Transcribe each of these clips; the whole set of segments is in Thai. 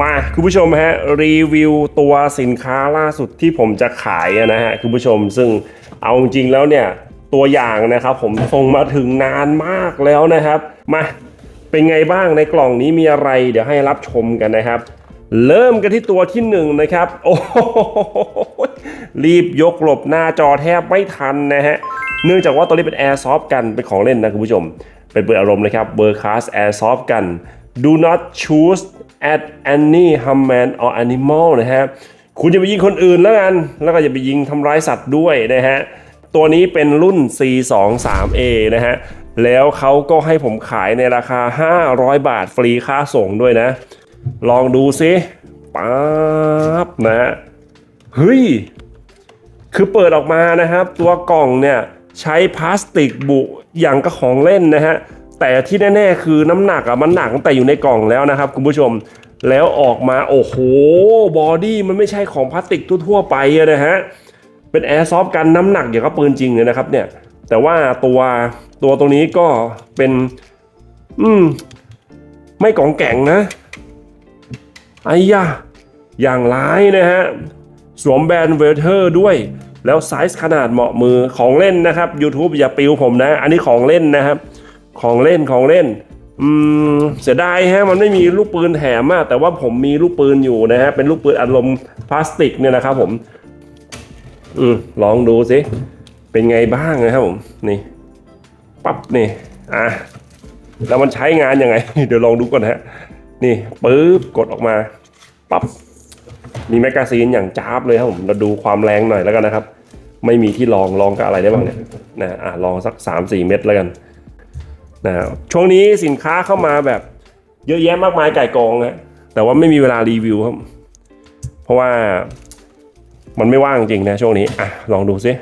มาคุณผู้ชมฮะรีวิวตัวสินค้าล่าสุดที่ผมจะขายนะฮะคุณผู้ชมซึ่งเอาจริงๆแล้วเนี่ยตัวอย่างนะครับผมส่งมาถึงนานมากแล้วนะครับ มาเป็นไงบ้างในกล่องนี้มีอะไร เดี๋ยวให้รับชมกันนะครับ เริ่มกันที่ตัวที่หนึ่งนะครับ โอ้โหรีบยกหลบหน้าจอแทบไม่ทันนะฮะเนื่องจากว่าตัวนี้เป็น Airsoft กันเป็นของเล่นนะคุณผู้ชม เป็นเปิดอารมณ์นะครับ b e r c a s Airsoft กัน Do not choose at any human or animal นะฮะคุณจะไปยิงคนอื่นแล้วกัน แล้วก็อย่าไปยิงทำร้ายสัตว์ด้วยนะฮะ ตัวนี้เป็นรุ่น C23A นะฮะ แล้วเขาก็ให้ผมขายในราคา 500 บาทฟรีค่าส่งด้วยนะ ลองดูซิปั๊บนะฮะ เฮ้ย คือเปิดออกมานะครับ ตัวกล่องเนี่ย ใช้พลาสติกบุอย่างกับของเล่นนะฮะ แต่ที่แน่ๆคือน้ำหนักอะมันหนักตั้งแต่อยู่ในกล่องแล้วนะครับคุณผู้ชมแล้วออกมาโอ้โหบอดี้มันไม่ใช่ของพลาสติกทั่วๆไปนะฮะเป็นแอร์ซอฟกันน้ำหนักอย่างกับปืนจริงเลยนะครับเนี่ยแต่ว่าตัวตัวตรงนี้ก็เป็น อืม ไม่กล่องแก่งนะไอ้ยะอย่างร้ายนะฮะ สวมแบรนด์เวลเทอร์ด้วย แล้วไซส์ขนาดเหมาะมือของเล่นนะครับ YouTube อย่าปิวผมนะ อันนี้ของเล่นนะครับ ของเล่นของเล่น อืมเสียดายฮะมันไม่มีลูกปืนแถมอะแต่ว่าผมมีลูกปืนอยู่นะฮะเป็นลูกปืนอารมณ์พลาสติกเนี่ยนะครับผมอืมลองดูสิเป็นไงบ้างนะครับผมนี่ปั๊บนี่อะแล้วมันใช้งานยังไง เดี๋ยวลองดูก่อนฮะนี่ปึ๊บกดออกมาปั๊บมีแมกกาซีนอย่างจ้าบเลยครับผมเราดูความแรงหน่อยแล้วกันนะครับ ไม่มีที่ลองลองกับอะไรได้บ้างเนี่ยนะอะลองสัก 3-4 เม็ดแล้วกัน นะช่วงนี้สินค้าเข้ามาแบบเยอะแยะมากมายไก่กองฮะแต่ว่าไม่มีเวลารีวิวครับ เพราะว่ามันไม่ว่างจริงนะช่วงนี้อะลองดูซิ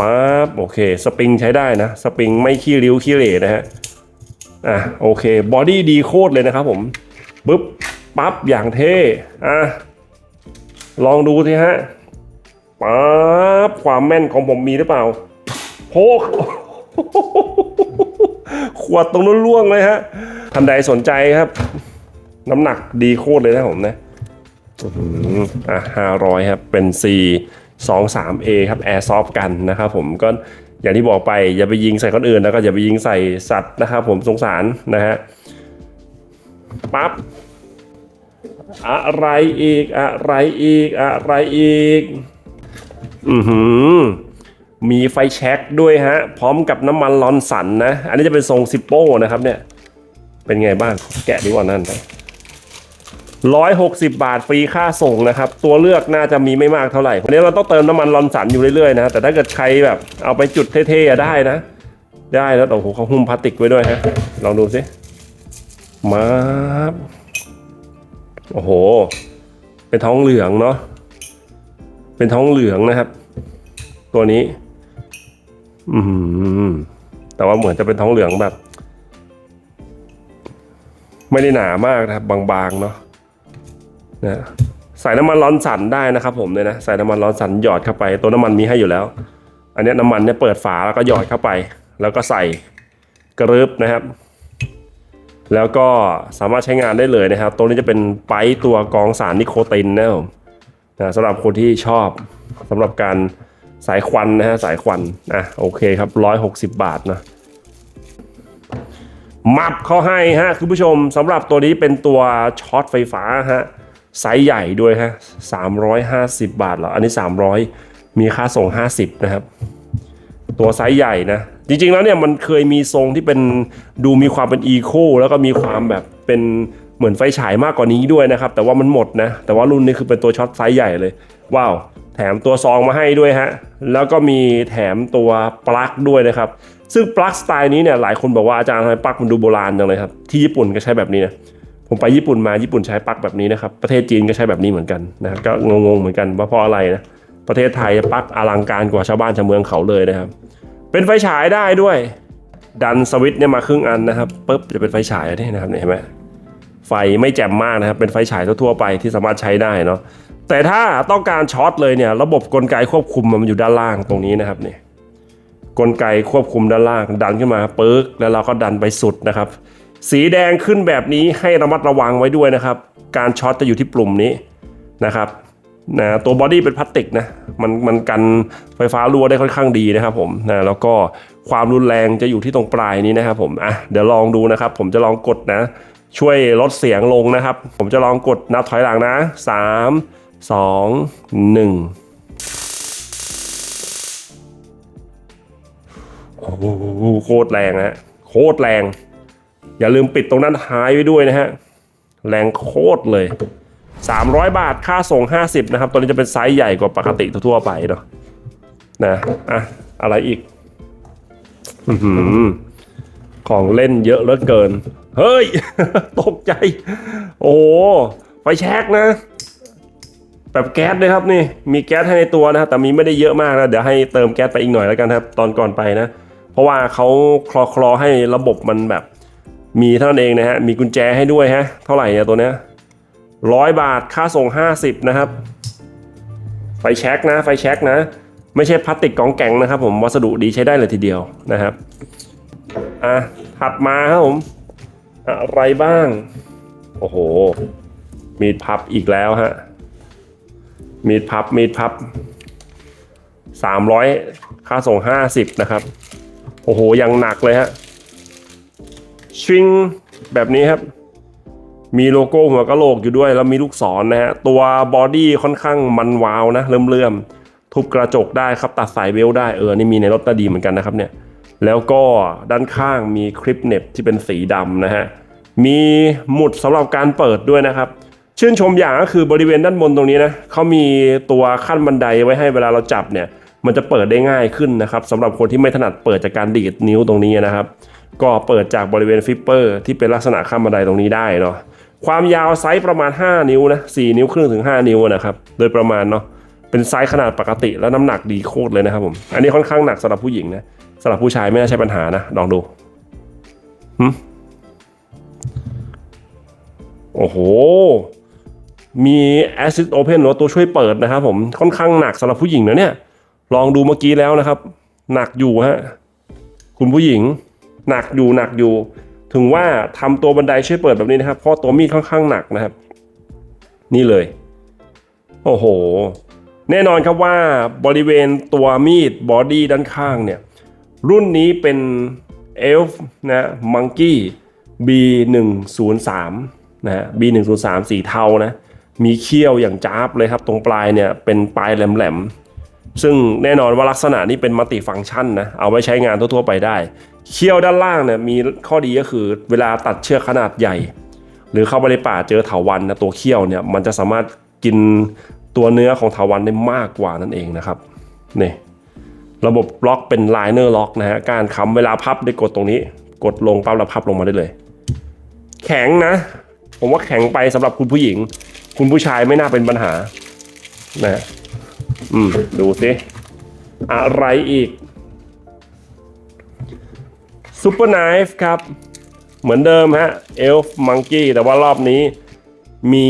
ปั๊บโอเคสปริงใช้ได้นะ สปริงไม่ขี้ริ้วขี้เหร่นะฮะอะโอเคบอดี้ดีโคตรเลยนะครับผมปึ๊บปั๊บอย่างเท่อะลองดูสิฮะปั๊บความแม่นของผมมีหรือเปล่าโพก ขวดตรงนู้นล่วงเลยฮะท่านใดสนใจครับ น้ำหนักดีโคตรเลยนะผมนะอะห้าร้อยครับเป็น C 2 3 A ครับ Airsoft กันนะครับผมก็อย่างที่บอกไปอย่าไปยิงใส่คนอื่นแล้วก็อย่าไปยิงใส่สัตว์นะครับผมสงสารนะฮะปั๊บอะไรอีกอะไรอีกอะไรอีก อือหือ มีไฟแช็กด้วยฮะ พร้อมกับน้ำมันลอนสันนะ อันนี้จะเป็นทรงซิปโป้นะครับเนี่ย เป็นไงบ้าง แกะดีกว่านั่นไปร้อยหกสิบบาทฟรีค่าส่งนะครับ ตัวเลือกน่าจะมีไม่มากเท่าไหร่วันนี้เราต้องเติมน้ำมันลอนสันอยู่เรื่อยๆนะ แต่ถ้าเกิดใครแบบเอาไปจุดเท่ๆได้นะ ได้แล้วแต่โอ้โหเขาหุ้มพลาสติกไว้ด้วยฮะ ลองดูสิ มาโอ้โห เป็นท้องเหลืองเนาะ เป็นท้องเหลืองนะครับ ตัวนี้ อืมแต่ว่าเหมือนจะเป็นท้องเหลืองแบบ ไม่ได้หนามากนะครับ บางๆเนาะนะใส่น้ำมันร้อนสันได้นะครับ ผมเนี่ยนะใส่น้ำมันร้อนสันหยอดเข้าไป ตัวน้ำมันมีให้อยู่แล้ว อันนี้น้ำมันเนี่ยเปิดฝาแล้วก็หยอดเข้าไป แล้วก็ใส่กระรึบนะครับ แล้วก็สามารถใช้งานได้เลยนะครับ ตัวนี้จะเป็นไปตัวกองสารนิโคตินนะครับนะสำหรับคนที่ชอบสำหรับการ สายควันนะฮะสายควันอะโอเคครับร้อยหกสิบบาทนะมับเขาให้ฮะคุณผู้ชมสำหรับตัวนี้เป็นตัวช็อตไฟฟ้าฮะไซส์ใหญ่ด้วยฮะ350บบาทเหรออันนี้300มีค่าส่ง50นะครับ ตัวไซส์ใหญ่นะ จริงๆแล้วเนี่ยมันเคยมีทรงที่เป็นดูมีความเป็นอีโคแล้วก็มีความแบบเป็นเหมือนไฟฉายมากกว่านี้ด้วยนะครับ แต่ว่ามันหมดนะ แต่ว่ารุ่นนี้คือเป็นตัวช็อตไซส์ใหญ่เลย ว้าว แถมตัวซองมาให้ด้วยฮะ แล้วก็มีแถมตัวปลั๊กด้วยนะครับ ซึ่งปลั๊กสไตล์นี้เนี่ยหลายคนบอกว่าอาจารย์ทำไมปลั๊กมันดูโบราณจังเลยครับ ที่ญี่ปุ่นก็ใช้แบบนี้นะผมไปญี่ปุ่นมาญี่ปุ่นใช้ปลั๊กแบบนี้นะครับ ประเทศจีนก็ใช้แบบนี้เหมือนกันนะครับก็งงๆเหมือนกันว่าเพราะอะไรนะ ประเทศไทยปลั๊กอลังการกว่าชาวบ้านชาวเมืองเขาเลยนะครับ เป็นไฟฉายได้ด้วย ดันสวิตช์เนี่ยมาครึ่งอันนะครับปุ๊บจะเป็นไฟฉายนี่นะครับเนี่ยเห็นไหมไฟไม่แจ่มมากนะครับ เป็นไฟฉายทั่วๆไปที่สามารถใช้ได้เนาะ แต่ถ้าต้องการช็อตเลยเนี่ยระบบกลไกควบคุมมันอยู่ด้านล่างตรงนี้นะครับเนี่ยกลไกควบคุมด้านล่างดันขึ้นมาปึ๊กแล้วเราก็ดันไปสุดนะครับ สีแดงขึ้นแบบนี้ให้ระมัดระวังไว้ด้วยนะครับ การช็อตจะอยู่ที่ปุ่มนี้นะครับนะตัวบอดี้เป็นพลาสติกนะมันมันกันไฟฟ้ารั่วได้ค่อนข้างดีนะครับผมนะแล้วก็ความรุนแรงจะอยู่ที่ตรงปลายนี้นะครับผมอะเดี๋ยวลองดูนะครับ ผมจะลองกดนะ ช่วยลดเสียงลงนะครับ ผมจะลองกดนับถอยหลังนะสาม สองหนึ่งโอ้โหโคตรแรงนะฮะโคตรแรง อย่าลืมปิดตรงนั้นท้ายไว้ด้วยนะฮะ แรงโคตรเลย 300 บาทค่าส่ง 50 นะครับ ตัวนี้จะเป็นไซส์ใหญ่กว่าปกติทั่วไปเนาะนะอะอะไรอีกอของเล่นเยอะเหลือเกิน เฮ้ย ตกใจ โอ้ไฟแช็กนะ แบบแก๊สเลยครับนี่มีแก๊สให้ในตัวนะครับแต่มีไม่ได้เยอะมากนะเดี๋ยวให้เติมแก๊สไปอีกหน่อยแล้วกันครับตอนก่อนไปนะ เพราะว่าเขาคลอคลอให้ระบบมันแบบ มีเท่านั้นเองนะฮะมีกุญแจให้ด้วยฮะเท่าไหร่เนี่ยตัวเนี้ยร้อยบาทค่าส่ง 50 นะครับ ไฟแช็กนะ ไฟแช็กนะ ไม่ใช่พลาสติกกองแกงนะครับ ผมวัสดุดีใช้ได้เลยทีเดียวนะครับอะถัดมาครับผมอะไรบ้าง โอ้โห มีดพับอีกแล้วฮะ มีดพับ มีดพับ300ค่าส่ง50นะครับ โอ้โห ยังหนักเลยฮะ ชิงแบบนี้ครับ มีโลโก้หัวกะโหลกอยู่ด้วย แล้วมีลูกศรนะฮะ ตัวบอดี้ค่อนข้างมันวาวนะเลื่อมๆทุบกระจกได้ครับตัดสายเบลต์ได้ เออ นี่มีในรถก็ดีเหมือนกันนะครับเนี่ย แล้วก็ด้านข้างมีคลิปเน็บที่เป็นสีดำนะฮะ มีหมุดสำหรับการเปิดด้วยนะครับ ชื่นชมอย่างก็คือบริเวณด้านบนตรงนี้นะเขามีตัวขั้นบันไดไว้ให้เวลาเราจับเนี่ย มันจะเปิดได้ง่ายขึ้นนะครับสำหรับคนที่ไม่ถนัดเปิดจากการดีดนิ้วตรงนี้นะครับ ก็เปิดจากบริเวณฟิปเปอร์ที่เป็นลักษณะขั้นบันไดตรงนี้ได้เนาะความยาวไซส์ประมาณ 5 นิ้วนะ4นิ้วครึ่งถึง 5 นิ้วนะครับโดยประมาณเนาะเป็นไซส์ขนาดปกติแล้วน้ำหนักดีโคตรเลยนะครับผมอันนี้ค่อนข้างหนักสำหรับผู้หญิงนะสำหรับผู้ชายไม่น่าใช่ปัญหานะลองดูโอ้โห มี Assist Open หรือตัวช่วยเปิดนะครับผมค่อนข้างหนักสำหรับผู้หญิงนะเนี่ย ลองดูเมื่อกี้แล้วนะครับ หนักอยู่ฮะคุณผู้หญิง หนักอยู่หนักอยู่ ถึงว่าทำตัวบันไดช่วยเปิดแบบนี้นะครับ เพราะตัวมีดค่อนข้างหนักนะครับ นี่เลย โอ้โห แน่นอนครับว่าบริเวณตัวมีดบอดี้ด้านข้างเนี่ย รุ่นนี้เป็น Elf นะ Monkey B103 นะฮะ B103 สีเทานะ มีเขี้ยวอย่างจ้าบเลยครับตรงปลายเนี่ยเป็นปลายแหลมๆ ซึ่งแน่นอนว่าลักษณะนี้เป็นมัลติฟังก์ชันนะเอาไว้ใช้งานทั่วๆไปได้ เขี้ยวด้านล่างเนี่ยมีข้อดีก็คือเวลาตัดเชือกขนาดใหญ่ หรือเข้าไปในป่าเจอเถาวันนะตัวเขี้ยวเนี่ยมันจะสามารถกินตัวเนื้อของเถาวันได้มากกว่านั่นเองนะครับนี่ระบบล็อกเป็นไลเนอร์ล็อกนะฮะการค้ำเวลาพับได้กดตรงนี้ กดลงปั๊บแล้วพับลงมาได้เลย แข็งนะ ผมว่าแข็งไปสำหรับคุณผู้หญิง คุณผู้ชายไม่น่าเป็นปัญหา นะอืม ดูสิอะไรอีกซูเปอร์ไนฟ์ครับ เหมือนเดิมฮะเอลฟ์มังกี้แต่ว่ารอบนี้มี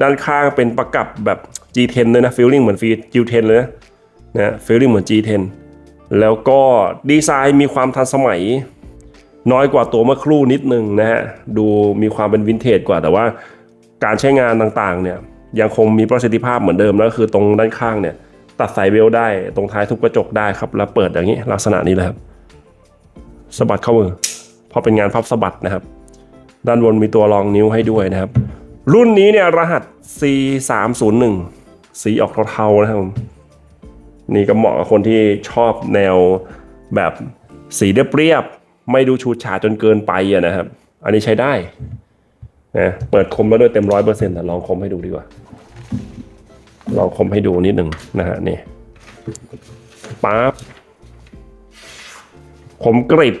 ด้านข้างเป็นประกับแบบ G10 เลยนะฟีลลิ่งเหมือนฟี G10 เลยนะนะฟีลลิ่งเหมือน G10 แล้วก็ดีไซน์มีความทันสมัย น้อยกว่าตัวเมื่อครู่นิดนึงนะฮะ ดูมีความเป็นวินเทจกว่าแต่ว่า การใช้งานต่างๆเนี่ยยังคงมีประสิทธิภาพเหมือนเดิมแล้วก็คือตรงด้านข้างเนี่ยตัดสายเวลได้ตรงท้ายทุบกระจกได้ครับ แล้วเปิดอย่างนี้ลักษณะนี้เลยครับสะบัดเข้ามือพอเป็นงานพับสะบัดนะครับ ด้านบนมีตัวรองนิ้วให้ด้วยนะครับ รุ่นนี้เนี่ยรหัส C301 สีออกเทาๆนะครับนี่ก็เหมาะกับคนที่ชอบแนวแบบสีเรียบๆไม่ดูฉูดฉาจนเกินไปอะนะครับ อันนี้ใช้ได้ นะเปิดคมแล้วด้วยเต็มร้อยเปอร์เซ็นต์แต่ลองคมให้ดูดีกว่า ลองคมให้ดูนิดหนึ่งนะฮะนี่ปั๊บผมกริบ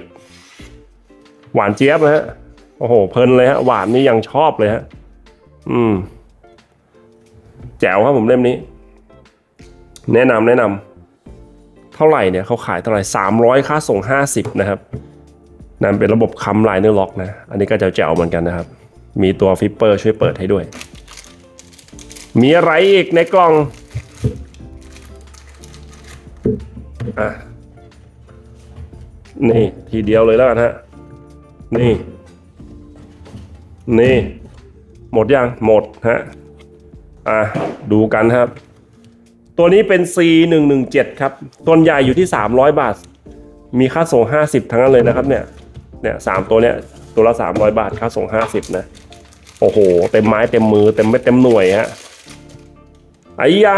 หวานเจี๊ยบนะฮะโอ้โห เพลินเลยฮะ หวานนี่ยังชอบเลยฮะ อืม แจ๋วครับผมเล่มนี้ แนะนำแนะนำเท่าไหร่เนี่ยเขาขายเท่าไหร่สามร้อยค่าส่งห้าสิบนะครับนั่นเป็นระบบคำลายเนื้อล็อกนะ อันนี้ก็จะแจ๋วเหมือนกันนะครับ มีตัวฟิปเปอร์ช่วยเปิดให้ด้วย มีอะไรอีกในกล่องอะนี่ทีเดียวเลยแล้วกันฮะ นี่ นี่ หมดยัง หมดฮะ อะ ดูกันครับ ตัวนี้เป็น C117 ครับต้นใหญ่อยู่ที่ 300 บาท มีค่าส่ง 50 ทั้งนั้นเลยนะครับเนี่ย เนี่ยสามตัวเนี้ย ตัวละ 300 บาท ค่าส่ง 50 นะ โอ้โห เต็มไม้เต็มมือเต็มเม็ดเต็มหน่วยฮะไอ้ยา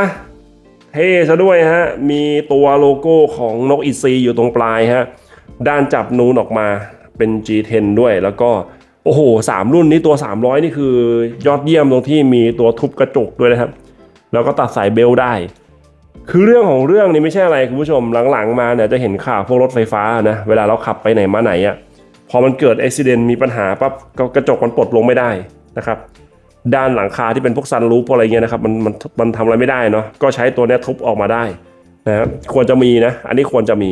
เท่ซะด้วยฮะ มีตัวโลโก้ของนกอีซีอยู่ตรงปลายฮะ ด้านจับนูนออกมาเป็น G10 ด้วยแล้วก็ โอ้โหสามรุ่นนี้ตัว 300 นี่คือยอดเยี่ยมตรงที่มีตัวทุบกระจกด้วยนะครับ แล้วก็ตัดสายเบลต์ได้ คือเรื่องของเรื่องนี่ไม่ใช่อะไรคุณผู้ชมหลังๆมาเนี่ยจะเห็นข่าวพวกรถไฟฟ้านะ เวลาเราขับไปไหนมาไหนอะ่ะพอมันเกิดอุบิเหตุมีปัญหาปั๊บก็กระจกมันปลดลงไม่ได้ นะครับด้านหลังคาที่เป็นพวกซันรูปอะไรเงี้ยนะครับมันมันมันทำอะไรไม่ได้เนาะก็ใช้ตัวนี้ทุบออกมาได้นะครับควรจะมีนะอันนี้ควรจะมี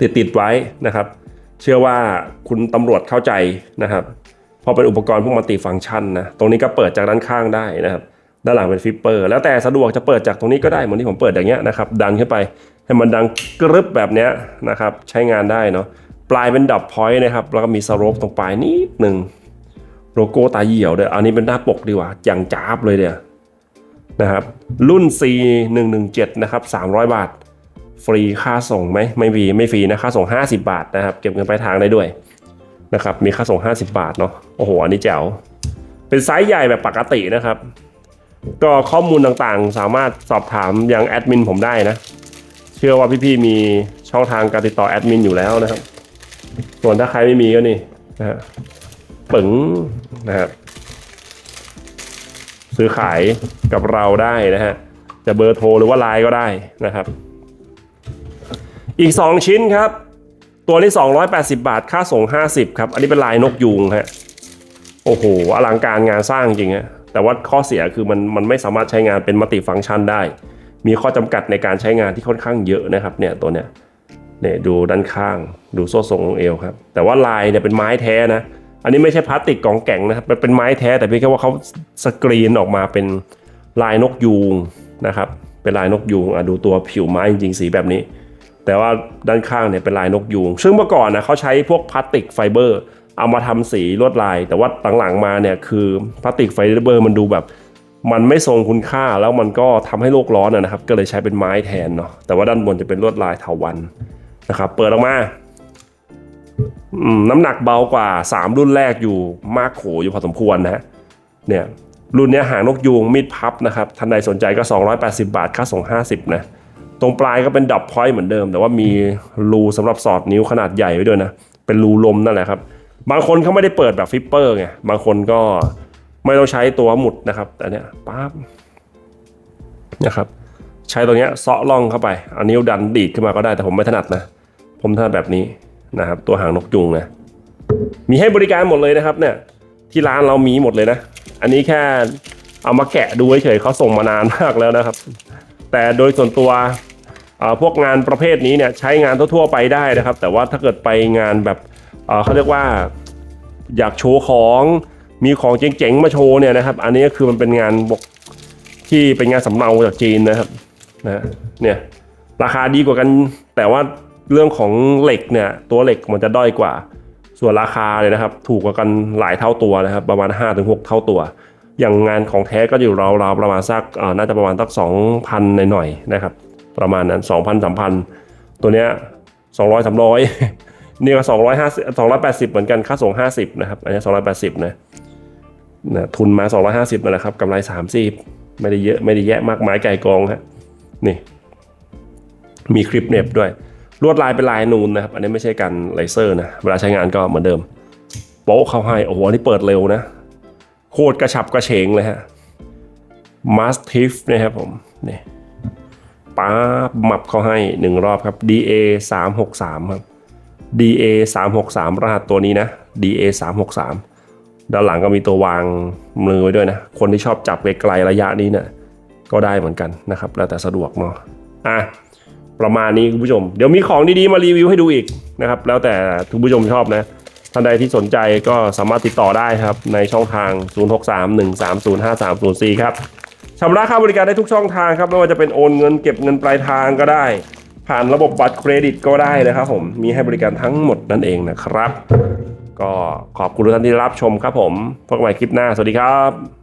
ติดติดไว้นะครับ เชื่อว่าคุณตำรวจเข้าใจนะครับพอเป็นอุปกรณ์พวกมัลติฟังก์ชันนะตรงนี้ก็เปิดจากด้านข้างได้นะครับด้านหลังเป็นฟิปเปอร์ แล้วแต่สะดวกจะเปิดจากตรงนี้ก็ได้เหมือนที่ผมเปิดอย่างเงี้ยนะครับดันขึ้นไปให้มันดังกรึบแบบเนี้ยนะครับใช้งานได้เนาะปลายเป็นดับพอยต์นะครับแล้วก็มีสโลปตรงปลายนิดหนึ่ง โลโก้ตาเหี่ยวด้วยอันนี้เป็นหน้าปกดีกว่าอย่างจ้าบเลยเนี่ยนะครับรุ่น C 1 1 7 นะครับ300 บาท ฟรีค่าส่งไหมไม่ฟรีไม่ฟรีนะค่าส่ง 50 บาทนะครับ เก็บเงินปลายทางได้ด้วยนะครับมีค่าส่ง 50 บาทเนาะโอ้โหอันนี้แจ๋วเป็นไซส์ใหญ่แบบปกตินะครับ ก็ข้อมูลต่างๆ สามารถสอบถามยังแอดมินผมได้นะ เชื่อว่าพี่ๆมีช่องทางการติดต่อแอดมินอยู่แล้วนะครับ ส่วนถ้าใครไม่มีก็นี่นะฮะ ปึ๋งนะครับซื้อขายกับเราได้นะฮะจะเบอร์โทรหรือว่าไลน์ก็ได้นะครับ อีก 2 ชิ้นครับ ตัวนี้ 280 บาท ค่าส่ง 50 ครับ อันนี้เป็นลายนกยูงฮะโอ้โหอลังการงานสร้างจริงฮะแต่ว่าข้อเสียคือมันมันไม่สามารถใช้งานเป็นมัลติฟังก์ชันได้ มีข้อจำกัดในการใช้งานที่ค่อนข้างเยอะนะครับเนี่ยตัวเนี้ยเนี่ยดูด้านข้างดูโซ่ทรงองเอวครับ แต่ว่าลายเนี่ยเป็นไม้แท้นะ อันนี้ไม่ใช่พลาสติกกองแก่งนะครับมันเป็นไม้แท้แต่เพียงแค่ว่าเขาสกรีนออกมาเป็นลายนกยูงนะครับ เป็นลายนกยูงอะดูตัวผิวไม้จริงๆสีแบบนี้ แต่ว่าด้านข้างเนี่ยเป็นลายนกยูง ซึ่งเมื่อก่อนนะเขาใช้พวกพลาสติกไฟเบอร์ เอามาทำสีลวดลาย แต่ว่าหลังๆมาเนี่ยคือพลาสติกไฟเบอร์มันดูแบบ มันไม่ทรงคุณค่าแล้วมันก็ทำให้โลกร้อนนะครับ ก็เลยใช้เป็นไม้แทนเนาะแต่ว่าด้านบนจะเป็นลวดลายเถาวันนะครับ เปิดออกมา น้ำหนักเบากว่า 3 รุ่นแรกอยู่มากโขอยู่พอสมควรนะฮะเนี่ยรุ่นนี้หางนกยูงมีดพับนะครับท่านใดสนใจก็ 280 บาทค่าส่ง 50 นะ ตรงปลายก็เป็นดับพอยต์เหมือนเดิม แต่ว่ามีรูสำหรับสอดนิ้วขนาดใหญ่ไว้ด้วยนะ เป็นรูลมนั่นแหละครับ บางคนเขาไม่ได้เปิดแบบฟิปเปอร์ไงบางคนก็ไม่ต้องใช้ตัวหมุดนะครับ แต่เนี้ยปั๊บนะครับ ใช้ตัวเนี้ยเซาะล่องเข้าไปเอานิ้วดันดีดขึ้นมาก็ได้แต่ผมไม่ถนัดนะ ผมถนัดแบบนี้ นะครับ ตัวหางนกยุงนะมีให้บริการหมดเลยนะครับ เนี่ย ที่ร้านเรามีหมดเลยนะ อันนี้แค่เอามาแกะดูเฉยๆเขาส่งมานานมากแล้วนะครับ แต่โดยส่วนตัวพวกงานประเภทนี้เนี่ยใช้งานทั่วๆไปได้นะครับ แต่ว่าถ้าเกิดไปงานแบบเเขาเรียกว่าอยากโชว์ของมีของเจ๋งๆมาโชว์เนี่ยนะครับ อันนี้คือมันเป็นงานบกที่เป็นงานสำเนาจากจีนนะครับนะเนี่ยราคาดีกว่ากันแต่ว่า เรื่องของเหล็กเนี่ยตัวเหล็กมันจะด้อยกว่า ส่วนราคาเลยนะครับ ถูกกว่ากันหลายเท่าตัวนะครับ ประมาณ 5-6 เท่าตัว อย่างงานของแท้ก็อยู่ราวๆประมาณสักอ่าน่าจะประมาณสัก2,000หน่อยๆนะครับ ประมาณนั้น2,000 3,000 ตัวเนี้ย200 300นี่ก็250 280เหมือนกันค่าส่ง50นะครับ อันนี้280นะนะทุนมา250นั่นแหละครับกำไร30ไม่ได้เยอะไม่ได้แยะมากมายไก่กองฮะนี่ มีคลิปเน็บด้วย ลวดลายเป็นลายนูนนะครับ อันนี้ไม่ใช่การเลเซอร์นะ เวลาใช้งานก็เหมือนเดิม โป๊ะเข้าให้ โอ้โหอันนี้เปิดเร็วนะ โคตรกระฉับกระเฉงเลยฮะมาสทิฟนะครับผมนี่ป๊าหมับเข้าให้หนึ่งรอบครับ DA 363ครับ DA 363รหัสตัวนี้นะ DA 363ด้านหลังก็มีตัววางมือไว้ด้วยนะ คนที่ชอบจับไกลๆระยะนี้เนี่ยก็ได้เหมือนกันนะครับ แล้วแต่สะดวกเนาะอะ ประมาณนี้คุณผู้ชม เดี๋ยวมีของดีๆมารีวิวให้ดูอีกนะครับ แล้วแต่คุณผู้ชมชอบนะท่านใดที่สนใจก็สามารถติดต่อได้ครับ ในช่องทาง 0631305304 ครับชำระค่าบริการได้ทุกช่องทางครับ ไม่ว่าจะเป็นโอนเงินเก็บเงินปลายทางก็ได้ ผ่านระบบบัตรเครดิตก็ได้นะครับผมมีให้บริการทั้งหมดนั่นเองนะครับ ก็ขอบคุณทุกท่านที่รับชมครับผมพบกันใหม่คลิปหน้าสวัสดีครับ